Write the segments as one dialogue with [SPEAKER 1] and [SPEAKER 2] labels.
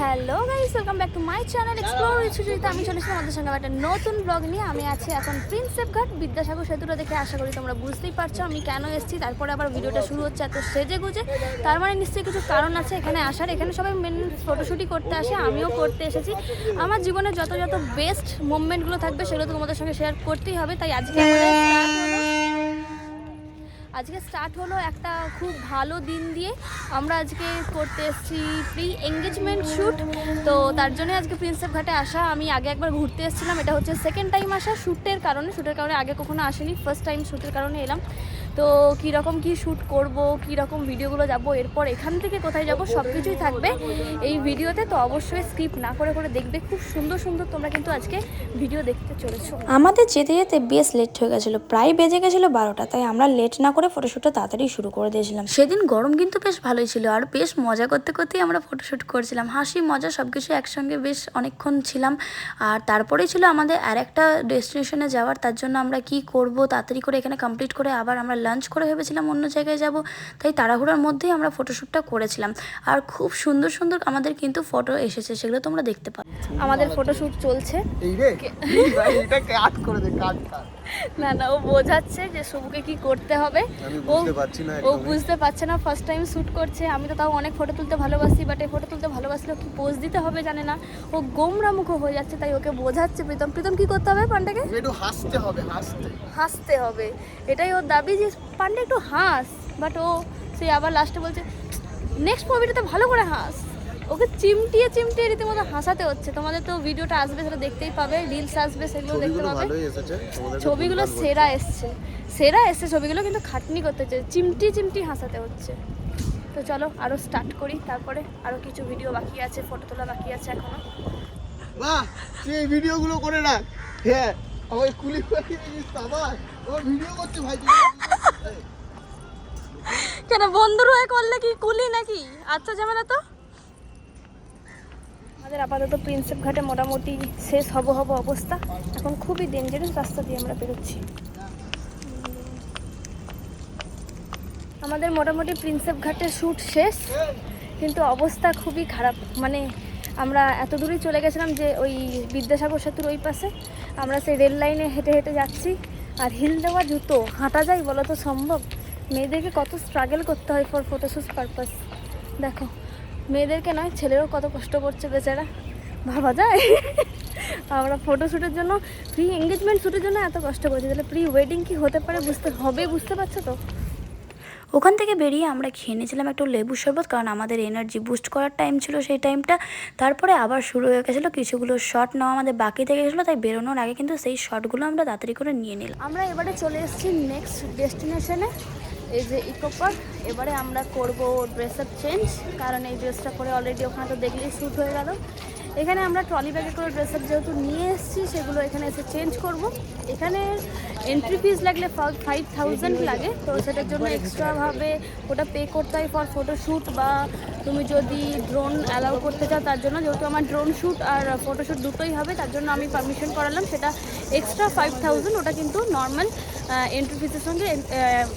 [SPEAKER 1] Hello guys welcome back to my channel explore Sucharita আমি চলে এসেছি আমাদের সঙ্গে একটা নতুন ব্লগ নিয়ে। আমি আছি এখন প্রিন্সেপ ঘাট বিদ্যাসাগর সেতুটা দেখে আশা করি তোমরা বুঝতেই পারছ আমি কেন এসেছি, তারপরে আবার ভিডিওটা শুরু হচ্ছে এত সেজে গুজে। তার মানে নিশ্চয়ই কিছু কারণ আছে এখানে আসার। এখানে সবাই মেন ফটোশ্যুটই করতে আসে, আমিও করতে এসেছি। আমার জীবনে যত যত বেস্ট মুভমেন্টগুলো থাকবে সেগুলো তোমাদের সঙ্গে শেয়ার করতেই হবে। তাই আজকে আজকে স্টার্ট হলো একটা খুব ভালো দিন দিয়ে। আমরা আজকে করতে এসেছি প্রি এঙ্গেজমেন্ট শ্যুট তো তার জন্য আজকে প্রিন্সেপ ঘাটে আসা। আমি আগে একবার ঘুরতে এসেছিলাম, এটা হচ্ছে সেকেন্ড টাইম আসা শ্যুটের কারণে। শ্যুটের কারণে আগে কখনো আসেনি ফার্স্ট টাইম শ্যুটের কারণে এলাম। তো কীরকম কী শ্যুট করব কীরকম ভিডিওগুলো যাব এরপর এখান থেকে কোথায় যাব সব কিছুই থাকবে এই ভিডিওতে তো অবশ্যই স্কিপ না করে করে দেখবে খুব সুন্দর সুন্দর তোমরা কিন্তু আজকে ভিডিও দেখতে চলেছো।
[SPEAKER 2] আমাদের যেতে যেতে বেশ লেট হয়ে গেছিল প্রায় বেজে গেছিল বারোটা তাই আমরা লেট না করে ফটোশ্যুটটা তাড়াতাড়ি শুরু করে দিয়েছিলাম। সেদিন গরম কিন্তু বেশ ভালোই ছিল আর বেশ মজা করতে করতেই আমরা ফটোশ্যুট করছিলাম। হাসি মজা সব কিছু একসঙ্গে বেশ অনেকক্ষণ ছিলাম। আর তারপরেই ছিল আমাদের আর একটা ডেস্টিনেশনে যাওয়ার তার জন্য আমরা কি করব তাড়াতাড়ি করে এখানে কমপ্লিট করে আবার আমরা লাঞ্চ করে ভেবেছিলাম অন্য জায়গায় যাব তাই তাড়াহুড়ার মধ্যেই আমরা ফটোশ্যুটটা করেছিলাম। আর খুব সুন্দর সুন্দর আমাদের কিন্তু ফটো এসেছে সেগুলো তোমরা দেখতে পাবে
[SPEAKER 1] আমাদের ফটোশ্যুট চলছে।
[SPEAKER 3] এই রে এটা কাট করে দে কাট কাট।
[SPEAKER 1] না না ও বোঝাচ্ছে যে শুভকে কি করতে হবে।
[SPEAKER 3] আমি
[SPEAKER 1] ও
[SPEAKER 3] বুঝতে
[SPEAKER 1] ও বুঝতে পারছে না ফার্স্ট টাইম শ্যুট করছে। আমি তো তাও অনেক ফটো তুলতে ভালোবাসি বাট এই ফটো তুলতে ভালোবাসলেও কি পোজ দিতে হবে জানে না। ও গোমরা মুখো হয়ে যাচ্ছে তাই ওকে বোঝাচ্ছে প্রীতম। প্রীতম কি করতে হবে পান্ডাকে?
[SPEAKER 3] একটু হাসতে হবে হাসতে।
[SPEAKER 1] হাসতে হবে। এটাই ওর দাবি যে পান্ডা একটু হাস বাট ও সে আবার লাস্টে বলছে নেক্সট মুভিটাতে ভালো করে হাস। ওকে চিমটিয়ে চিমটিয়ে রীতিমতো হাসাতে হচ্ছে। তোমাদের তো ভিডিওটা আসবে সেটা দেখতেই পাবে রিলস আসবে সেগুলো দেখতে পাবে।
[SPEAKER 3] ভালোই এসেছে তোমাদের
[SPEAKER 1] ছবিগুলো সেরা এসছে। সেরা এসছে ছবিগুলো কিন্তু খাটনি করতে হচ্ছে। চিমটি চিমটি হাসাতে হচ্ছে। তো চলো আরও স্টার্ট করি তারপরে আরও কিছু ভিডিও বাকি আছে ফটো তোলা বাকি আছে এখনও।
[SPEAKER 3] বাহ তুই এই ভিডিওগুলো করে রাখ। হ্যাঁ আমার কুলি করে আবার ও ভিডিও করছে ভাই
[SPEAKER 1] কেন বন্ধুর হয়ে করলে কি কুলি নাকি? আচ্ছা ঝামেলা তো? আমাদের আপাতত প্রিন্সেপ ঘাটে মোটামুটি শেষ হব হব অবস্থা। এখন খুবই ডেঞ্জারাস রাস্তা দিয়ে আমরা বেরোচ্ছি। আমাদের মোটামুটি প্রিন্সেপ ঘাটে শ্যুট শেষ, কিন্তু অবস্থা খুবই খারাপ। মানে আমরা এত দূরেই চলে গেছিলাম যে ওই বিদ্যাসাগর সেতুর ওই পাশে। আমরা সেই রেল লাইনে হেঁটে হেঁটে যাচ্ছি। আর হিল দেওয়া জুতো, হাঁটা যায় বলো তো সম্ভব? মেয়েদেরকে কত স্ট্রাগল করতে হয় ফর ফটোশ্যুট পারপাস দেখো মেয়েদেরকে নয় ছেলেরও কত কষ্ট করছে বেচারা। ভাবা যায়। আমরা ফটোশ্যুটের জন্য প্রি এঙ্গেজমেন্ট শ্যুটের জন্য এত কষ্ট করছি। তাহলে প্রি ওয়েডিং কি হতে পারে বুঝতে হবে বুঝতে পারছ তো?
[SPEAKER 2] ওখান থেকে বেরিয়ে আমরা খেয়ে নিয়েছিলাম একটু লেবু শরবত কারণ আমাদের এনার্জি বুস্ট করার টাইম ছিল সেই টাইমটা তারপরে আবার শুরু হয়ে গেছিল কিছুগুলো শর্ট নেওয়া আমাদের বাকি থেকে গেছিল তাই বেরোনোর আগে কিন্তু সেই শর্টগুলো আমরা তাড়াতাড়ি করে নিয়ে নিলাম।
[SPEAKER 1] আমরা এবারে চলে এসেছি নেক্সট ডেস্টিনেশনে এই যে ইকো পার্ক এবারে আমরা করব ড্রেস আপ চেঞ্জ কারণ এই ড্রেসটা করে অলরেডি ওখানে তো দেখলেই শ্যুট হয়ে গেল। এখানে আমরা ট্রলি ব্যাগে করে ড্রেস আপ যেহেতু নিয়ে এসেছি, সেগুলো এখানে এসে চেঞ্জ করব। এখানে এন্ট্রি ফিস লাগলে ফাইভ থাউজেন্ড লাগে, তো সেটার জন্য এক্সট্রাভাবে ওটা পে করতে হয় ফর ফটোশ্যুট বা তুমি যদি ড্রোন অ্যালাউ করতে চাও তার জন্য, যেহেতু আমার ড্রোন শ্যুট আর ফটোশ্যুট দুটোই হবে, তার জন্য আমি পারমিশন করালাম। সেটা এক্সট্রা ফাইভ ওটা কিন্তু নর্মাল এন্ট্রি ফিসের সঙ্গে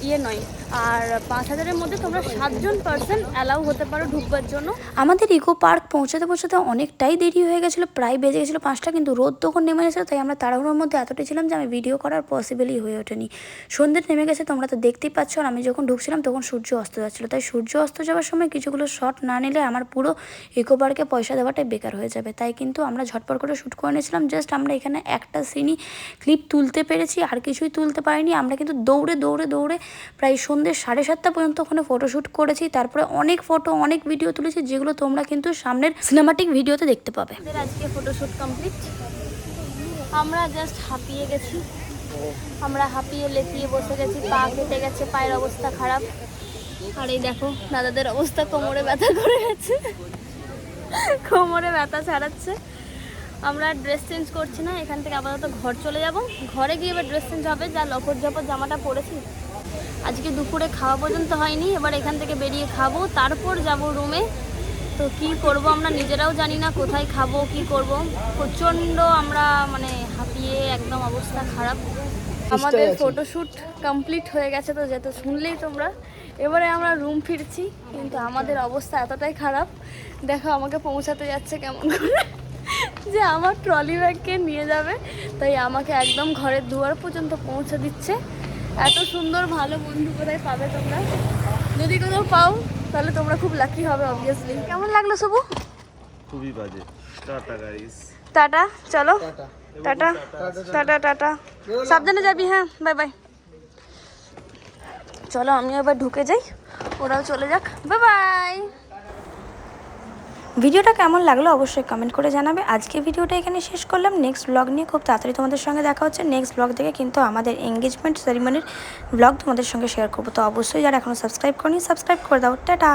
[SPEAKER 1] ইয়ে নয়। আর পাঁচ হাজারের মধ্যে তোমরা সাতজন পার্সন অ্যালাউ হতে পারো ঢুকবার জন্য।
[SPEAKER 2] আমাদের ইকো পার্ক পৌঁছাতে পৌঁছাতে অনেকটাই দেরি হয়ে গেছিল, প্রায় বেজে গেছিল পাঁচটা, কিন্তু রোদ তখন নেমে গেছিল তাই আমরা তাড়াহুড়োর মধ্যে এতটাই ছিলাম যে আমি ভিডিও করার পসিবলই হয়ে ওঠেনি। সন্ধ্যে নেমে গেছে, তোমরা তো দেখতেই পাচ্ছ, আর আমি যখন ঢুকছিলাম তখন সূর্য অস্ত যাচ্ছিল। তাই সূর্য অস্ত যাওয়ার সময় কিছুগুলো শট না নিলে আমার পুরো ইকো পার্কে পয়সা দেওয়াটাই বেকার হয়ে যাবে। তাই কিন্তু আমরা ঝটপট করে শ্যুট করে নিয়েছিলাম জাস্ট আমরা এখানে একটা সিনই ক্লিপ তুলতে পেরেছি, আর কিছুই তুলতে পারিনি। আমরা কিন্তু দৌড়ে দৌড়ে দৌড়ে প্রায় সন্ধ্যে সাড়ে সাতটা পর্যন্ত ওখানে ফটোশ্যুট করেছি। তারপরে অনেক ফটো অনেক ভিডিও তুলেছি, যেগুলো তোমরা কিন্তু সামনের সিনেমাটিক ভিডিওতে দেখতে পাবে।
[SPEAKER 1] আজকে ফটোশ্যুট কমপ্লিট আমরা জাস্ট হাঁপিয়ে গেছি। আমরা হাঁপিয়ে লেপিয়ে বসে গেছি, পা কেটে গেছে, পায়ের অবস্থা খারাপ। আর এই দেখো, দাদাদের অবস্থা কোমরে ব্যথা করে গেছে। কোমরে ব্যথা ছাড়াচ্ছে। আমরা ড্রেস চেঞ্জ করছি না, এখান থেকে আপাতত ঘর চলে যাব। ঘরে গিয়ে এবার ড্রেস চেঞ্জ হবে, যা লকর ঝপর জামাটা পরেছি। আজকে দুপুরে খাওয়া পর্যন্ত হয়নি এবার এখান থেকে বেরিয়ে খাব তারপর যাব রুমে তো কি করব আমরা নিজেরাও জানি না কোথায় খাব কি করব। প্রচণ্ড আমরা মানে হাঁপিয়ে একদম অবস্থা খারাপ। আমাদের ফটোশ্যুট কমপ্লিট হয়ে গেছে তো যেহেতু শুনলেই তোমরা। এবারে আমরা রুম ফিরছি কিন্তু আমাদের অবস্থা এতটাই খারাপ। দেখো আমাকে পৌঁছাতে যাচ্ছে কেমন করে। যে আমার ট্রলি ব্যাগকে নিয়ে যাবে তাই আমাকে একদম ঘরের দুয়ার পর্যন্ত পৌঁছে দিচ্ছে। এত সুন্দর ভালো বন্ধু কোথায় পাবে তোমরা? যদি কোথাও পাও তাহলে তোমরা খুব লাকি হবে অবভিয়াসলি কেমন লাগল শুভু
[SPEAKER 4] খুবই বাজে। টাটা গাইস
[SPEAKER 1] টাটা চলো।
[SPEAKER 5] টাটা।
[SPEAKER 1] Tata tata tata. সাবধানে যাবি হ্যাঁ বাই বাই চলো আমি এবার ঢুকে যাই। ওরাও চলে যাক। বাই বাই
[SPEAKER 6] ভিডিওটা কেমন লাগল অবশ্যই কমেন্ট করে জানাবে। আজকে ভিডিওটা এখানে শেষ করলাম। নেক্সট ব্লগ নিয়ে খুব তাড়াতাড়ি তোমাদের সঙ্গে দেখা হচ্ছে। নেক্সট ব্লগ থেকে কিন্তু আমাদের এঙ্গেজমেন্ট সেরিমনির ব্লগ তোমাদের সঙ্গে শেয়ার করব। তো অবশ্যই যারা এখনও সাবস্ক্রাইব করনি সাবস্ক্রাইব করে দাও। টাটা!